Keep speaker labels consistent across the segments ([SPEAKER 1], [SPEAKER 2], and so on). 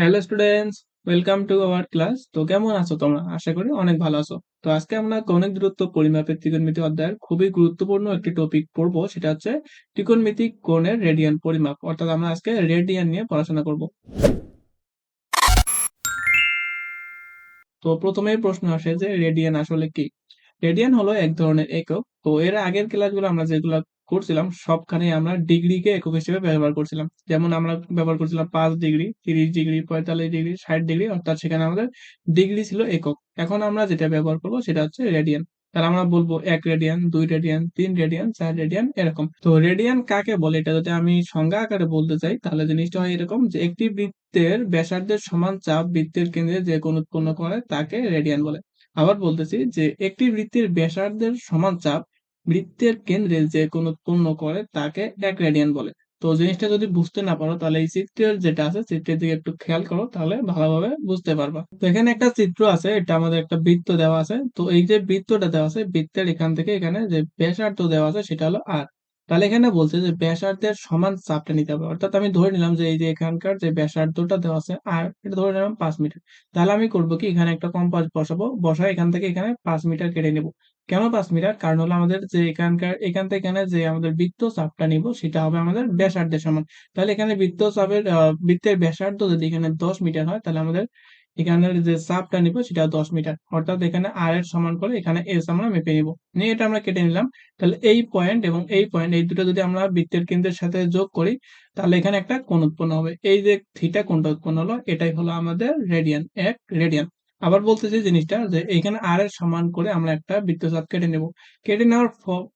[SPEAKER 1] Hello students welcome to our class তো কেমন আছো তোমরা? আশা করি অনেক ভালো আছো। তো আজকে আমরা কৌণিক দূরত্ব পরিমাপের ত্রিকোণমিতি অধ্যায়ের খুবই গুরুত্বপূর্ণ একটি টপিক পড়ব, সেটা হচ্ছে ত্রিকোণমিতি কোণের রেডিয়ান পরিমাপ। অর্থাৎ আমরা আজকে রেডিয়ান নিয়ে পড়াশোনা করব। তো প্রথমেই প্রশ্ন আসে যে রেডিয়ান আসলে কি? রেডিয়ান হলো এক ধরনের একক। তো এর আগের ক্লাসগুলো আমরা যেগুলো করছিলাম, সবখানে আমরা ডিগ্রিকে একক হিসেবে ব্যবহার করছিলাম। যেমন আমরা ব্যবহার করছিলাম পাঁচ ডিগ্রি তিরিশ ডিগ্রি পঁয়তাল্লিশ ডিগ্রি ষাট ডিগ্রি অর্থাৎ সেখানে আমাদের ডিগ্রি ছিল একক। এখন আমরা যেটা ব্যবহার করব সেটা হচ্ছে রেডিয়ান তাহলে আমরা বলব এক রেডিয়ান দুই রেডিয়ান তিন রেডিয়ান চার রেডিয়ান এরকম। তো রেডিয়ান কাকে বলে? এটা যদি আমি সংজ্ঞা আকারে বলতে চাই, তাহলে জিনিসটা হয় এরকম যে একটি বৃত্তের ব্যাসার্ধের সমান চাপ বৃত্তের কেন্দ্রে যে কোণ উৎপন্ন করে তাকে রেডিয়ান বলে। আবার বলতেছি যে, একটি বৃত্তের ব্যাসার্ধের সমান চাপ বৃত্তের কেন্দ্রে যে কোণ উৎপন্ন করে, তাকে এক রেডিয়ান বলে। তো জিনিসটা যদি বুঝতে না পারো, তাহলে এই চিত্রের যেটা আছে, চিত্রের দিকে একটু খেয়াল করো, তাহলে ভালোভাবে বুঝতে পারবা। তো এখানে একটা চিত্র আছে, এটা আমাদের একটা বৃত্ত দেওয়া আছে। তো এই যে বৃত্তটা দেওয়া আছে, বৃত্তের এখান থেকে এখানে যে ব্যাসার্ধ দেওয়া আছে, সেটা হলো আর তাহলে এখানে বলছে যে ব্যাসার্ধের সমান চাপটা নিতে হবে। অর্থাৎ আমি ধরে নিলাম যে এই যে এখানকার যে ব্যাসার্ধটা দেওয়া আছে, আর এটা ধরে নিলাম পাঁচ মিটার। তাহলে আমি করব কি? এখানে একটা কম্পাস বসাবো, বসায় এখান থেকে এখানে পাঁচ মিটার কেটে নেব। কেন পাঁচ মিটার? কারণ হলো আমাদের যে এখানকার, এখান থেকে এখানে যে আমাদের বৃত্ত চাপটা নিব, সেটা হবে আমাদের ব্যাসার্ধের সমান। তাহলে এখানে বৃত্ত চাপের বৃত্তের ব্যাসার্ধ যদি এখানে দশ মিটার হয়, তাহলে আমাদের এখানের যে চাপটা নিব, সেটা দশ মিটার। অর্থাৎ এখানে আর এর সমান করে এখানে মেপে নিব। নিয়ে এটা আমরা কেটে নিলাম। তাহলে এই পয়েন্ট এবং এই পয়েন্ট এই দুটো যদি আমরা বৃত্তের কেন্দ্রের সাথে যোগ করি, তাহলে এখানে একটা কোণ উৎপন্ন হবে। এই যে থিটা কোণটা উৎপন্ন হলো, এটাই হলো আমাদের রেডিয়ান এক রেডিয়ান আবার বলতেছি জিনিসটা যে এখানে আর এর সমান করে আমরা একটা বৃত্তচাপ কেটে নেব। কেটে নেওয়ার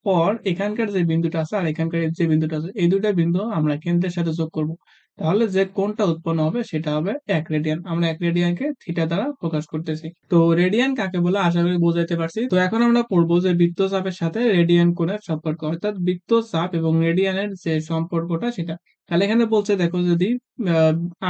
[SPEAKER 1] পর এখানকার যে বিন্দুটা আছে আর এখানকার যে বিন্দুটা আছে, এই দুটা বিন্দু আমরা কেন্দ্রের সাথে যোগ করব। তাহলে যে কোনটা উৎপন্ন হবে? সেটা হবে এক রেডিয়ান আমরা এক রেডিয়ানকে থিটা দ্বারা প্রকাশ করতেছি। তো রেডিয়ান কাকে বলে? আশা করি বোঝাইতে পারছি। তো এখন আমরা পড়ব যে বৃত্তচাপের সাথে রেডিয়ান কোণের সম্পর্ক। অর্থাৎ বৃত্তচাপ এবং রেডিয়ানের যে সম্পর্কটা সেটা। তাহলে এখানে বলছে দেখো যদি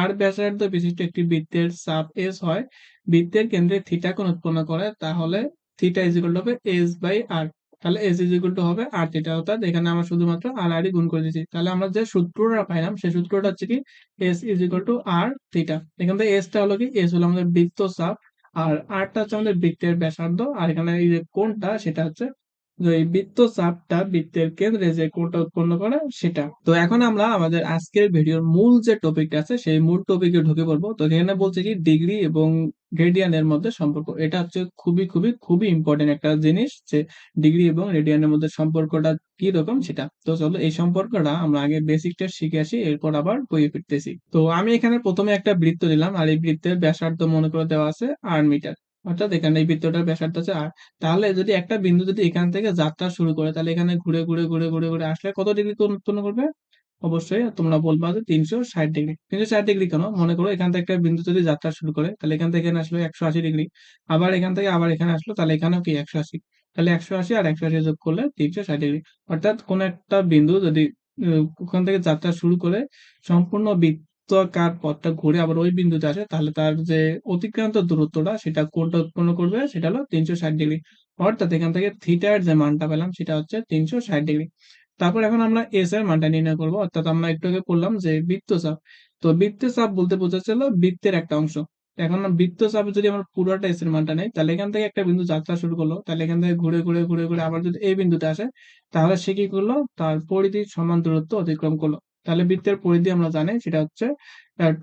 [SPEAKER 1] আর ব্যাসার্ধ বিশিষ্ট একটি বৃত্তের চাপ এস হয়, বৃত্তের কেন্দ্রে থিটা কোণ উৎপন্ন করে, তাহলে থিটা ইজ ইকুয়াল টু হবে এস বাই আর তাহলে এস ইজ ইকুয়াল টু হবে আর থিটা অর্থাৎ এখানে আমরা শুধুমাত্র আর আর গুণ করে দিচ্ছি তাহলে আমরা যে সূত্রটা পাইলাম, সেই সূত্রটা হচ্ছে কি S is equal to R theta এখান থেকে এসটা হলো কি এস হলো আমাদের বৃত্ত চাপ, আর আরটা হচ্ছে আমাদের বৃত্তের ব্যাসার্ধ, আর এখানে এই যে কোণটা, সেটা হচ্ছে এই বৃত্ত চাপটা বৃত্তের কেন্দ্রে যে কোণটা উৎপন্ন করে সেটা। তো এখন আমরা আমাদের আজকের ভিডিওর মূল যে টপিকটা আছে, সেই মূল টপিকে ঢুকে পড়ব। তো এখানে বলছে কি ডিগ্রি এবং রেডিয়ানের মধ্যে সম্পর্ক। এটা হচ্ছে খুবই খুবই খুবই ইম্পর্টেন্ট একটা জিনিস যে ডিগ্রি এবং রেডিয়ানের মধ্যে সম্পর্কটা কি রকম সেটা। তো চলো এই সম্পর্কটা আমরা আগে বেসিকটা শিখে আসি, এরপর আবার বইয়ে ফিরতেছি। তো আমি এখানে প্রথমে একটা বৃত্ত দিলাম আর এই বৃত্তের ব্যাসার্ধ মনে করে দেওয়া আছে আর মিটার অর্থাৎ এখানে এই বৃত্তটার ব্যাসার্ধ আছে আর তাহলে যদি একটা বিন্দু যদি এখান থেকে যাত্রা শুরু করে, তাহলে এখানে ঘুরে ঘুরে ঘুরে ঘুরে ঘুরে আসলে কত ডিগ্রি উৎপন্ন করবে? অবশ্যই তোমরা বলবা যে তিনশো ষাট ডিগ্রি তিনশো ষাট ডিগ্রি কেন? মনে করো এখান থেকে একটা বিন্দু যদি যাত্রা শুরু করে, তাহলে এখান থেকে এখানে আসলো একশো আশি ডিগ্রি আবার এখান থেকে আবার এখানে আসলো, তাহলে এখানেও কি একশো আশি? তাহলে একশো আশি আর একশো আশি যোগ করলে তিনশো ষাট ডিগ্রি অর্থাৎ কোন একটা বিন্দু যদি ওখান থেকে যাত্রা শুরু করে সম্পূর্ণ বৃত্তাকার পথটা ঘুরে আবার ওই বিন্দুতে আসে, তাহলে তার যে অতিক্রান্ত দূরত্বটা সেটা কোনটা উৎপন্ন করবে, সেটা হলো তিনশো ষাট ডিগ্রি। অর্থাৎ এখান থেকে থিটার যে মানটা পেলাম, সেটা হচ্ছে তিনশো ষাট ডিগ্রি। তারপর এখন আমরা এস এর মানটা নির্ণয় করব, অর্থাৎ আমরা একটু আগে বললাম যে বৃত্তচাপ তো বৃত্তচাপ বলতে বোঝাচ্ছিল বৃত্তের একটা অংশ। এখন বৃত্তচাপে যদি আমরা পুরোটা এস এর মানটা নেই, তাহলে এখান থেকে একটা বিন্দু যাত্রা শুরু করল, তাহলে এখান থেকে ঘুরে ঘুরে ঘুরে ঘুরে আবার যদি এই বিন্দুতে আসে, তাহলে সে কি করল? তার পরিধি সমান দূরত্ব অতিক্রম করল। তাহলে বৃত্তের পরিধি আমরা জানি, সেটা হচ্ছে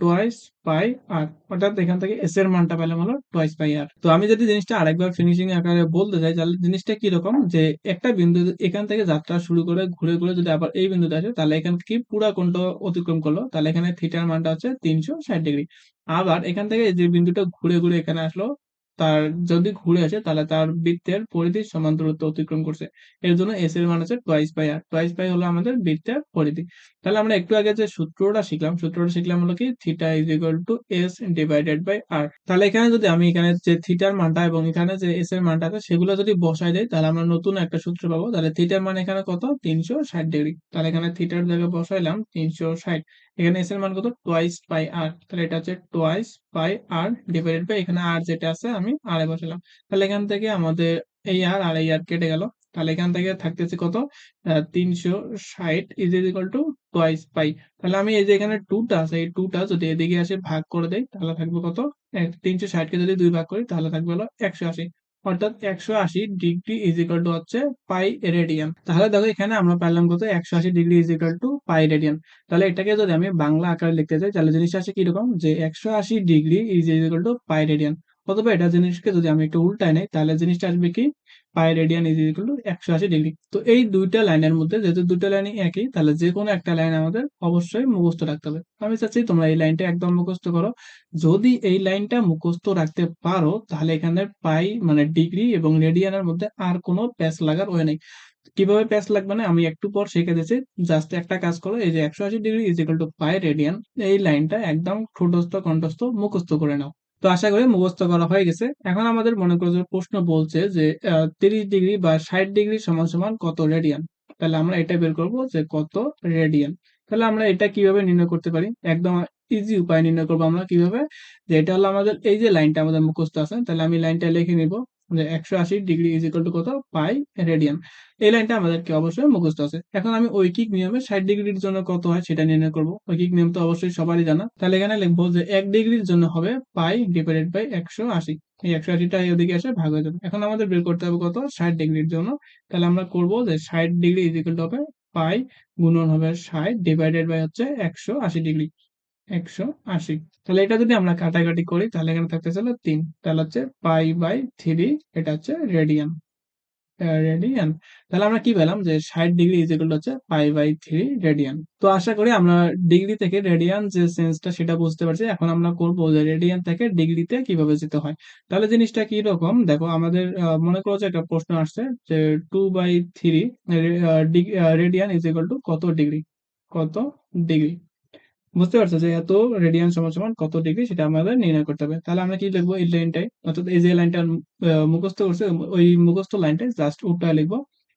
[SPEAKER 1] টোয়াইস পাই আর অর্থাৎ এখান থেকে এস এর মানটা পেলাম হলো টোয়াইস পাই আর তো আমি যদি জিনিসটা আরেকবার ফিনিশিং আকারে বলতে চাই, তাহলে জিনিসটা কি রকম? যে একটা বিন্দু এখান থেকে যাত্রা শুরু করে, ঘুরে ঘুরে যদি আবার এই বিন্দুতে আসে, তাহলে এখানে কি পুরা কোণটা অতিক্রম করল? তাহলে এখানে থিটার মানটা হচ্ছে তিনশো ষাট ডিগ্রি আবার এখান থেকে যে বিন্দুটা ঘুরে ঘুরে এখানে আসলো তার যদি ঘুরে আসে, তাহলে তার বৃত্তের পরিধির সমান দূরত্ব অতিক্রম করছে। এর জন্য এস এর মান হচ্ছে টোয়াইস পাই আর টোয়াইস পাই হলো আমাদের বৃত্তের পরিধি। তাহলে আমরা একটু আগে যে সূত্রটা শিখলাম সূত্রটা শিখলাম হলো কি theta is equal to S divided by R তাহলে এখানে যদি আমি এখানে যে থিটার মানটা এবং এখানে যে এস এর মানটা আছে, সেগুলো যদি বসাই দেয় তাহলে আমরা নতুন একটা সূত্র পাবো। তাহলে থিটার মান এখানে কত? তিনশো ষাট ডিগ্রি তাহলে এখানে থিটার জায়গায় বসাইলাম তিনশো ষাট। এখানে এস এর মান কত? টোয়াইস পাই আর তাহলে এটা হচ্ছে twice pi R divided by এখানে আর যেটা আছে, আমি আর এ বসালাম। তাহলে এখান থেকে আমাদের এই আর আর এই আর কেটে গেল। তাহলে এখান থেকে থাকতেছে কত? তিনশো ষাট is equal to twice pi তাহলে আমি এই যে এখানে টুটা আছে, এই টুটা যদি এদিকে আসে ভাগ করে দেয় তাহলে থাকবে কত? তিনশো ষাটকে যদি দুই ভাগ করি, তাহলে থাকবে হলো একশো আশি। অর্থাৎ একশো আশি ডিগ্রি ইজ ইকাল টু হচ্ছে পাই রেডিয়ান। তাহলে দেখো এখানে আমরা পাইলাম কত? একশো আশি degree is equal to pi radian. তাহলে এটাকে যদি আমি বাংলা আকারে লিখতে চাই, তাহলে জিনিসটা আসে কীরকম? যে একশো আশি degree is equal to pi radian. অথবা এটা জিনিসকে যদি আমি একটু উল্টাই নেই, তাহলে জিনিসটা আসবে কি? Pi radian is equal to একশো আশি ডিগ্রি তো এই দুইটা লাইনের মধ্যে যেহেতু দুইটা লাইনই একই, তাহলে যে কোনো একটা লাইন আমাদের অবশ্যই মুখস্থ রাখতে হবে। আমি চাচ্ছি তোমরা এই লাইনটা একদম মুখস্থ করো। যদি এই লাইনটা মুখস্থ রাখতে পারো, তাহলে এখানে পাই মানে ডিগ্রি এবং রেডিয়ানের মধ্যে আর কোনো প্যাচ লাগার ওয়ে নেই। কীভাবে প্যাচ লাগবে না? আমি একটু পর শিখে দিচ্ছি। জাস্ট একটা কাজ করো, এই যে একশো আশি degree is equal to pi radian, এই লাইনটা একদম ঠোঁটস্থ কণ্ঠস্থ মুখস্থ করে নাও। তো আশা করি মুখস্থ করা হয়ে গেছে। এখন আমাদের মনে করো যে প্রশ্ন বলছে যে তিরিশ ডিগ্রি বা ষাট ডিগ্রি সমান সমান কত রেডিয়ান? তাহলে আমরা এটা বের করব যে কত রেডিয়ান। তাহলে আমরা এটা কীভাবে নির্ণয় করতে পারি? একদম ইজি উপায় নির্ণয় করব আমরা কীভাবে? যে এটা হলো আমাদের এই যে লাইনটা আমাদের মুখস্থ আছে, তাহলে আমি লাইনটা লিখে নিব। যে একশো আশি ডিগ্রি ইজ ইকুয়াল টু কত? পাই রেডিয়ান এই লাইনটা আমাদেরকে অবশ্যই মুখস্থ আছে। এখন আমি ঐকিক নিয়মে ষাট ডিগ্রির জন্য কত হয় সেটা নির্ণয় করব। ঐকিক নিয়ম তো অবশ্যই সবারই জানা। তাহলে এখানে লিখব যে এক ডিগ্রির জন্য হবে পাই ডিভাইডেড বাই একশো আশি। এই একশো আশিটা ওদিকে এসে ভাগ হয়ে যাবে। এখন আমাদের বের করতে হবে কত? ষাট ডিগ্রির জন্য। তাহলে আমরা করব যে ষাট ডিগ্রি ইজ ইকুয়াল টু হবে পাই গুণন হবে ষাট ডিভাইডেড বাই হচ্ছে একশো আশি ডিগ্রি। একশো আশি। তাহলে এটা যদি আমরা কাটাকাটি করি, তাহলে এখানে থাকতে চলে তিন। তাহলে হচ্ছে পাই বাই থ্রি, এটা হচ্ছে রেডিয়ান। রেডিয়ান। তাহলে আমরা কি পেলাম যে ষাট ডিগ্রি ইকুয়াল হচ্ছে পাই বাই থ্রি রেডিয়ান। তো আশা করি আমরা ডিগ্রি থেকে রেডিয়ান যে সেন্সটা সেটা বুঝতে পারছি। এখন আমরা করব যে রেডিয়ান থেকে ডিগ্রিতে কীভাবে যেতে হয়। তাহলে জিনিসটা কি রকম? দেখো আমাদের মনে করো যে একটা প্রশ্ন আসছে যে two by three radian is equal to কত ডিগ্রি? কত ডিগ্রি? বুঝতে পারছ যে এত রেডিয়ান সমান সমান কত ডিগ্রি সেটা আমাদের নির্ণয় করতে হবে। তাহলে আমরা কি লিখব এই লাইনটাই অর্থাৎ এই যে লাইনটা মুখস্থ করছে, ওই মুখস্থ লাইনটাই জাস্ট উল্টা লিখব।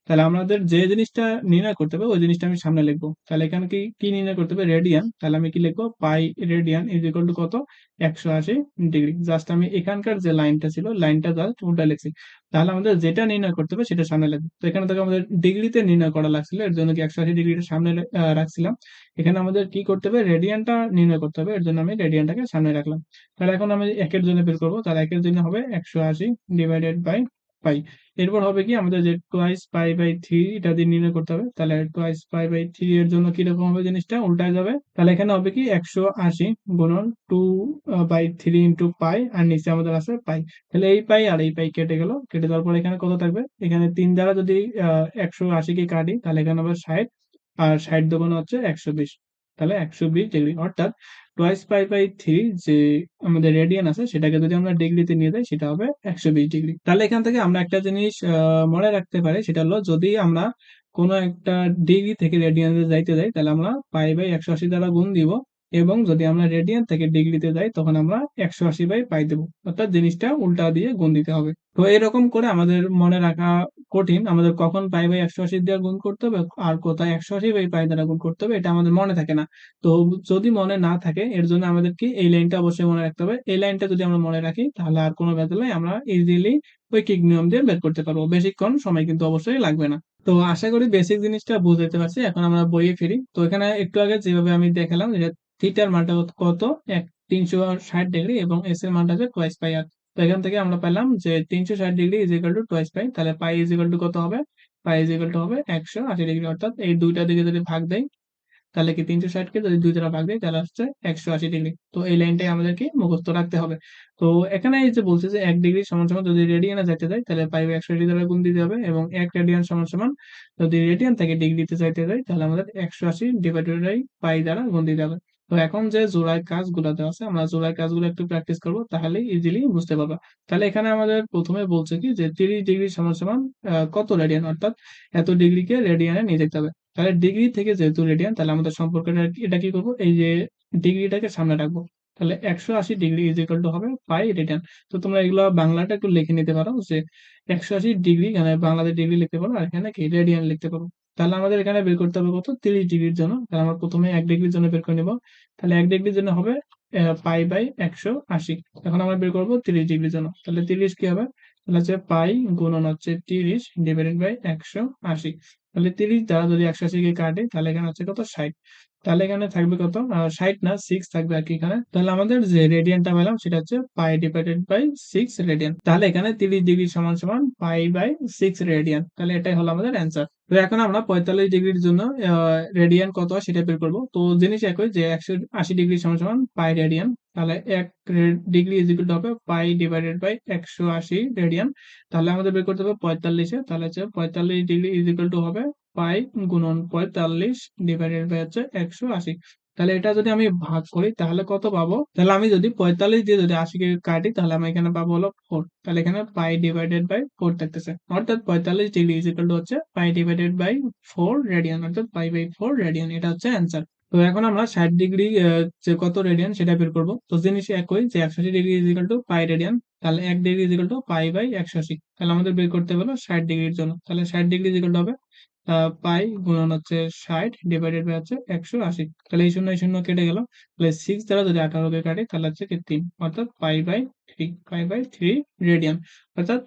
[SPEAKER 1] তাহলে আমাদের যে জিনিসটা নির্ণয় করতে হবে, ওই জিনিসটা আমি সামনে লিখব। তাহলে এখানে কি কি নির্ণয় করতে হবে? রেডিয়ান। তাহলে আমি কি লিখব? Pi radian is equal to কত? একশো আশি ডিগ্রি। জাস্ট আমি এখানকার যে লাইনটা ছিল, লাইনটা জাস্ট উল্টা লিখছি। তাহলে আমাদের যেটা নির্ণয় করতে হবে সেটা সামনে লিখব তো এখানে থেকে আমাদের ডিগ্রিতে নির্ণয় করা লাগছিল, এর জন্য কি একশো আশি ডিগ্রিটা সামনে রাখছিলাম। এখানে আমাদের কি করতে হবে? রেডিয়ানটা নির্ণয় করতে হবে, এর জন্য আমি রেডিয়ানটাকে সামনে রাখলাম। তাহলে এখন আমি একের জন্য বের করব। তাহলে একের জন্য হবে একশো আশি ডিভাইডেড বাই পাই। এরপর হবে কি আমাদের যে টোয়াইস পাই বাই থ্রি এটা দিয়ে নির্ণয় করতে হবে। তাহলে টোয়াইস পাই বাই থ্রি এর জন্য কীরকম হবে জিনিসটা? উল্টায় যাবে। তাহলে এখানে হবে কি একশো আশি গুণন two by three into pi আর নিচে আমাদের আছে পাই তাহলে এই পাই আর এই পাই কেটে গেল। কেটে যাওয়ার পর এখানে কত থাকবে? এখানে তিন দ্বারা যদি একশো আশি আশিকে কাটি, তাহলে এখানে হবে ষাট। আর ষাট দোকান হচ্ছে একশো বিশ। তাহলে একশো বিশ ডিগ্রি অর্থাৎ টোয়াইস পাই বাই থ্রি যে আমাদের রেডিয়ান আছে, সেটাকে যদি আমরা ডিগ্রিতে নিয়ে যাই, সেটা হবে একশো বিশ ডিগ্রি তাহলে এখান থেকে আমরা একটা জিনিস মনে রাখতে পারি, সেটা হলো যদি আমরা কোনো একটা ডিগ্রি থেকে রেডিয়ানে যাইতে যাই, তাহলে আমরা পাই বাই একশো আশি দ্বারা গুণ দিব। এবং যদি আমরা রেডিয়ান থেকে ডিগ্রিতে যাই, তখন আমরা একশো আশি বাই পাই দেবো। অর্থাৎ জিনিসটা উল্টা দিয়ে গুণ দিতে হবে। তো এরকম করে আমাদের মনে রাখা কঠিন। আমাদের কখন পাই বাই একশো আশি দিয়ে গুণ করতে হবে, আর কোথায় একশো আশি বাই পাই দ্বারা গুণ করতে হবে, এটা আমাদের মনে থাকে না। তো যদি মনে না থাকে, এর জন্য আমাদেরকে এই লাইনটা অবশ্যই মনে রাখতে হবে। এই লাইনটা যদি আমরা মনে রাখি, তাহলে আর কোনো বেতলে আমরা ইজিলি ঐকিক নিয়ম দিয়ে বের করতে পারব। বেশিক্ষণ সময় কিন্তু অবশ্যই লাগবে না। তো আশা করি বেসিক জিনিসটা বুঝতে পারছি, এখন আমরা বইয়ে ফিরি। তো এখানে একটু আগে যেভাবে আমি দেখালাম থিটার মানটা কত এক, তিনশো ষাট ডিগ্রি এবং এস এর মানটা হচ্ছে টোয়াইস পাই আর তো এখান থেকে আমরা পেলাম যে তিনশো ষাট degree is equal to twice pi তাহলে পাই ইজ ইকাল টু কত হবে? পাই ইজ ইকাল টু হবে একশো আশি ডিগ্রি অর্থাৎ এই দুইটা দিকে যদি ভাগ দেয় তাহলে কি তিনশো ষাটকে যদি দুই দ্বারা ভাগ দেয় তাহলে হচ্ছে একশো আশি ডিগ্রি তো এই লাইনটাই আমাদেরকে মুখস্থ রাখতে হবে। তো এখানে এই যে বলছে যে এক ডিগ্রি সমান সমান যদি রেডিয়ানে যাইতে যায় তাহলে পাই একশো ডিগ্রি দ্বারা গুণ দিতে হবে এবং এক রেডিয়ান সমান সমান যদি রেডিয়ান থেকে ডিগ্রিতে যাইতে যায় তাহলে আমাদের একশো আশি ডিভাইডেড বাই পাই দ্বারা গুণ দিতে হবে। তো এখন যে জোড়ায় কাজগুলো দেওয়া আছে, আমরা জোড়ায় কাজগুলো একটু প্র্যাকটিস করব তাহলে ইজিলি বুঝতে পারব। তাহলে এখানে আমাদের প্রথমে বলছে কি যে তিরিশ ডিগ্রি সমান সমান কত রেডিয়ান অর্থাৎ এত ডিগ্রিকে রেডিয়ানে নিয়ে যেতে হবে। তাহলে ডিগ্রি থেকে যেহেতু রেডিয়ান তাহলে আমাদের সম্পর্কটা এটা কি করব? এই যে ডিগ্রিটাকে সামনে রাখব। তাহলে একশো আশি ডিগ্রি ইজ ইকাল টু হবে পাই রেডিয়ান তো তোমরা এগুলো বাংলাটা একটু লিখে নিতে পারো যে একশো আশি ডিগ্রি এখানে বাংলাদেশ ডিগ্রি লিখতে পারো, আর এখানে কি রেডিয়ান লিখতে পারো। তাহলে আমাদের এখানে বের করতে হবে কত? তিরিশ ডিগ্রির জন্য। তাহলে আমরা প্রথমে এক ডিগ্রির জন্য বের করে নেব। তাহলে এক ডিগ্রির জন্য হবে পাই বাই একশো আশি। এখন আমরা বের করব তিরিশ ডিগ্রির জন্য। তাহলে তিরিশ কি হবে? তাহলে হচ্ছে পাই গুণন হচ্ছে তিরিশ ডিভাইডেড বাই একশো আশি। তাহলে তিরিশ দ্বারা যদি একশো আশিকে কাটে, তাহলে এখানে হচ্ছে কত? ষাট। তাহলে এখানে থাকবে কত? ষাট না সিক্স থাকবে আর কি এখানে তাহলে আমাদের যে রেডিয়ানটা পেলাম, সেটা হচ্ছে pi divided by six radian তাহলে এখানে তিরিশ ডিগ্রি সমান সমান পাই বাই সিক্স রেডিয়ান তাহলে এটাই হলো আমাদের অ্যান্সার তো এখন আমরা পঁয়তাল্লিশ ডিগ্রির জন্য রেডিয়ান কত সেটা বের করব। তো জিনিস একই যে একশো আশি ডিগ্রি সমান সমান পাই রেডিয়ান তাহলে এক ডিগ্রি ইজ ইকুয়াল টু হবে পাই ডিভাইডেড বাই একশো আশি রেডিয়ান। তাহলে আমাদের বের করতে হবে পঁয়তাল্লিশে। তাহলে হচ্ছে পঁয়তাল্লিশ ডিগ্রি ইজ ইকুয়াল টু হবে পাই গুণন পঁয়তাল্লিশ ডিভাইডেড বাই হচ্ছে একশো আশি। তাহলে এটা যদি আমি ভাগ করি, তাহলে কত পাবো? তাহলে আমি যদি পঁয়তাল্লিশ দিয়ে যদি আশিকে কাটি, তাহলে আমি এখানে পাবো হলো ফোর তাহলে এখানে পাই ডিভাইডেড বাই ফোর থাকতেছে। অর্থাৎ পঁয়তাল্লিশ ডিগ্রি ইজ ইকুয়াল টু হচ্ছে pi divided by four radian অর্থাৎ পাই বাই ফোর রেডিয়ান এটা হচ্ছে অ্যান্সার তো এখন আমরা ষাট ডিগ্রি যে কত রেডিয়ান সেটা বের করব। তো জিনিস একই, যে একশো আশি degree is to pi radian তাহলে এক degree is to pi by একশো আশি। তাহলে আমাদের বের করতে হলো ষাট ডিগ্রির জন্য। তাহলে ষাট ডিগ্রি ইজ টু হবে পাই গুণন হচ্ছে ষাট ডিভাইডেড বাই হচ্ছে একশো আশি। তাহলে এই শূন্য এই শূন্য কেটে গেল। তাহলে সিক্স দ্বারা যদি আঠারোকে কাটি, তাহলে হচ্ছে কি তিন। অর্থাৎ pi by three pi by three radian অর্থাৎ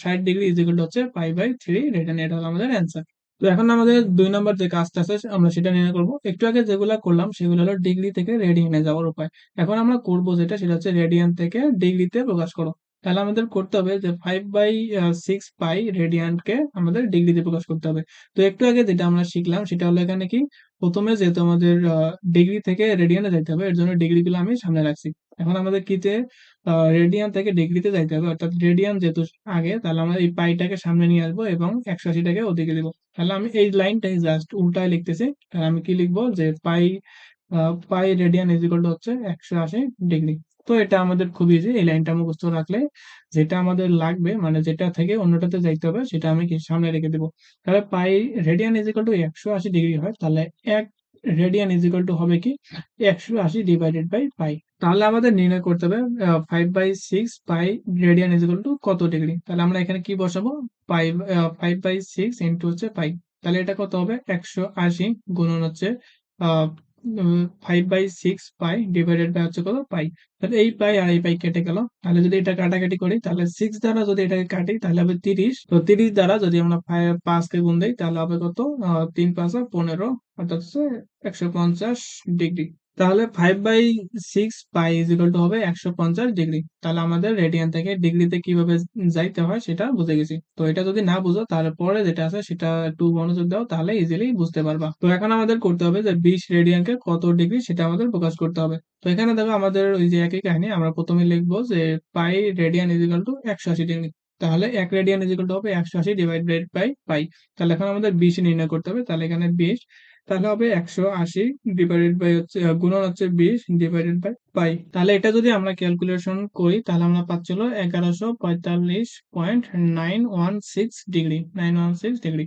[SPEAKER 1] ষাট ডিগ্রি ইজ ইকুয়াল হচ্ছে পাই বাই থ্রি রেডিয়ান এটা হলো আমাদের অ্যান্সার তো এখন আমাদের দুই নম্বর যে কাজটা আছে, আমরা সেটা নির্ণয় করব। একটু আগে যেগুলো করলাম, সেগুলো হলো ডিগ্রি থেকে রেডিয়ানে যাওয়ার উপায়। এখন আমরা করব যেটা, সেটা হচ্ছে রেডিয়ান থেকে ডিগ্রিতে প্রকাশ করো। তাহলে আমাদের করতে হবে যে ফাইভ বাই সিক্স পাই রেডিয়ানকে আমাদের ডিগ্রিতে প্রকাশ করতে হবে। তো একটু আগে যেটা আমরা শিখলাম, সেটা হলো এখানে কি? প্রথমে যেহেতু আমাদের ডিগ্রি থেকে রেডিয়ানে যাইতে হবে, এর জন্য ডিগ্রিগুলো আমি সামনে রাখছি। এখন আমাদের কিতে রেডিয়ান থেকে ডিগ্রিতে যাইতে হবে, অর্থাৎ রেডিয়ান যেহেতু আগে, তাহলে আমরা এই পাইটাকে সামনে নিয়ে আসব এবং একশো আশিটাকে ওদিকে দিব। তাহলে আমি এই লাইনটাই জাস্ট উল্টায় লিখতেছি, তাহলে আমি কি লিখব যে pi pi radian is to হচ্ছে একশো আশি ডিগ্রি তো এটা আমাদের খুব ইজি এই লাইনটা মুখস্থ রাখলে যেটা আমাদের লাগবে মানে যেটা থেকে অন্যটাতে যাইতে হবে, সেটা আমি সামনে রেখে দেবো। তাহলে পাই রেডিয়ান ইজ টু একশো আশি ডিগ্রি হয়, তাহলে এক রেডিয়ান ইজ ইকুয়াল টু হবে কি, একশো আশি ডিভাইডেড বাই পাই। তাহলে আমাদের নির্ণয় করতে হবে five by six pi radian is to কত ডিগ্রি তাহলে আমরা এখানে কি বসাবো? Pi five by six into হচ্ছে পাই তাহলে এটা কত হবে? একশো আশি গুণন হচ্ছে five by six pi divided by হচ্ছে কত? পাই তাহলে এই পাই আর এই পাই কেটে গেল। তাহলে যদি এটা কাটাকাটি করি, তাহলে সিক্স দ্বারা যদি এটাকে কাটি, তাহলে হবে তিরিশ। তো তিরিশ দ্বারা যদি আমরা পাঁচকে গুণ দিই, তাহলে হবে কত? তিন পাঁচ পনেরো, অর্থাৎ একশো পঞ্চাশ ডিগ্রি তাহলে five by six pi is equal to হবে একশো পঞ্চাশ ডিগ্রি তাহলে আমাদের রেডিয়ান থেকে ডিগ্রিতে কীভাবে যাইতে হয় সেটা বুঝে গেছি। তো এটা যদি না বুঝো, তাহলে পরে যেটা আছে সেটা একটু মনোযোগ দাও, তাহলে ইজিলি বুঝতে পারবা। তো এখন আমাদের করতে হবে যে বিশ রেডিয়ানকে কত ডিগ্রি সেটা আমাদের প্রকাশ করতে হবে। তো এখানে দেখো আমাদের ওই যে একই কাহিনী, আমরা প্রথমে লিখব যে pi radian is equal to একশো আশি ডিগ্রি তাহলে এক রেডিয়ান ইজ ইকুয়াল টু হবে একশো আশি ডিভাইডেড বাই পাই তাহলে এখন আমাদের বিশ নির্ণয় করতে হবে। তাহলে এখানে বিশ তাহলে হবে একশো আশি ডিভাইডেড বাই হচ্ছে গুণন হচ্ছে বিশ ডিভাইডেড বাই পাই। তাহলে এটা যদি আমরা ক্যালকুলেশন করি, তাহলে আমরা পাচ্ছিল এগারোশো পঁয়তাল্লিশ point nine one six degree, nine one six degree.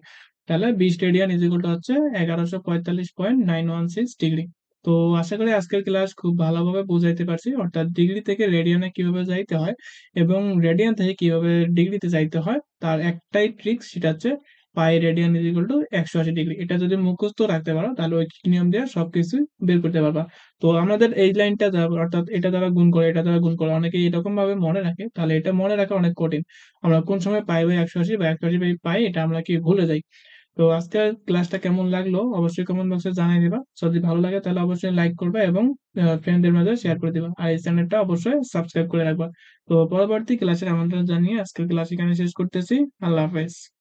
[SPEAKER 1] তাহলে বিশ রেডিয়ান ইজিকুলটা হচ্ছে এগারোশো পঁয়তাল্লিশ point nine one six degree. তো আশা করি আজকের ক্লাস খুব ভালোভাবে বুঝাইতে পারছি, অর্থাৎ ডিগ্রি থেকে রেডিয়ানে কীভাবে যাইতে হয় এবং রেডিয়ান থেকে কীভাবে ডিগ্রিতে যাইতে হয়, তার একটাই ট্রিক্স সেটা হচ্ছে pi radian is equal to একশো আশি ডিগ্রি এটা যদি মুখস্থ রাখতে পারো, তাহলে ওই নিয়ম দিয়ে সবকিছু বের করতে পারবা। তো আমাদের এই লাইনটা অর্থাৎ এটা দ্বারা গুণ করে, এটা দ্বারা গুণ করে, অনেকে এরকম ভাবে মনে রাখে, তাহলে এটা মনে রাখা অনেক কঠিন। আমরা কোন সময় পাই বাই একশো আশি বা একশো আশি বাই পাই, এটা আমরা কি ভুলে যাই? তো আজকের ক্লাসটা কেমন লাগল অবশ্যই কমেন্ট বক্সে জানিয়ে দিবা। যদি ভালো লাগে, তাহলে অবশ্যই লাইক করবে এবং ফ্রেন্ডদের মাঝে শেয়ার করে দিবা। আর এই চ্যানেলটা অবশ্যই সাবস্ক্রাইব করে রাখবা। তো পরবর্তী ক্লাসের আমন্ত্রণ জানিয়ে আজকের ক্লাস এখানে শেষ করতেছি। আল্লাহ হাফেজ।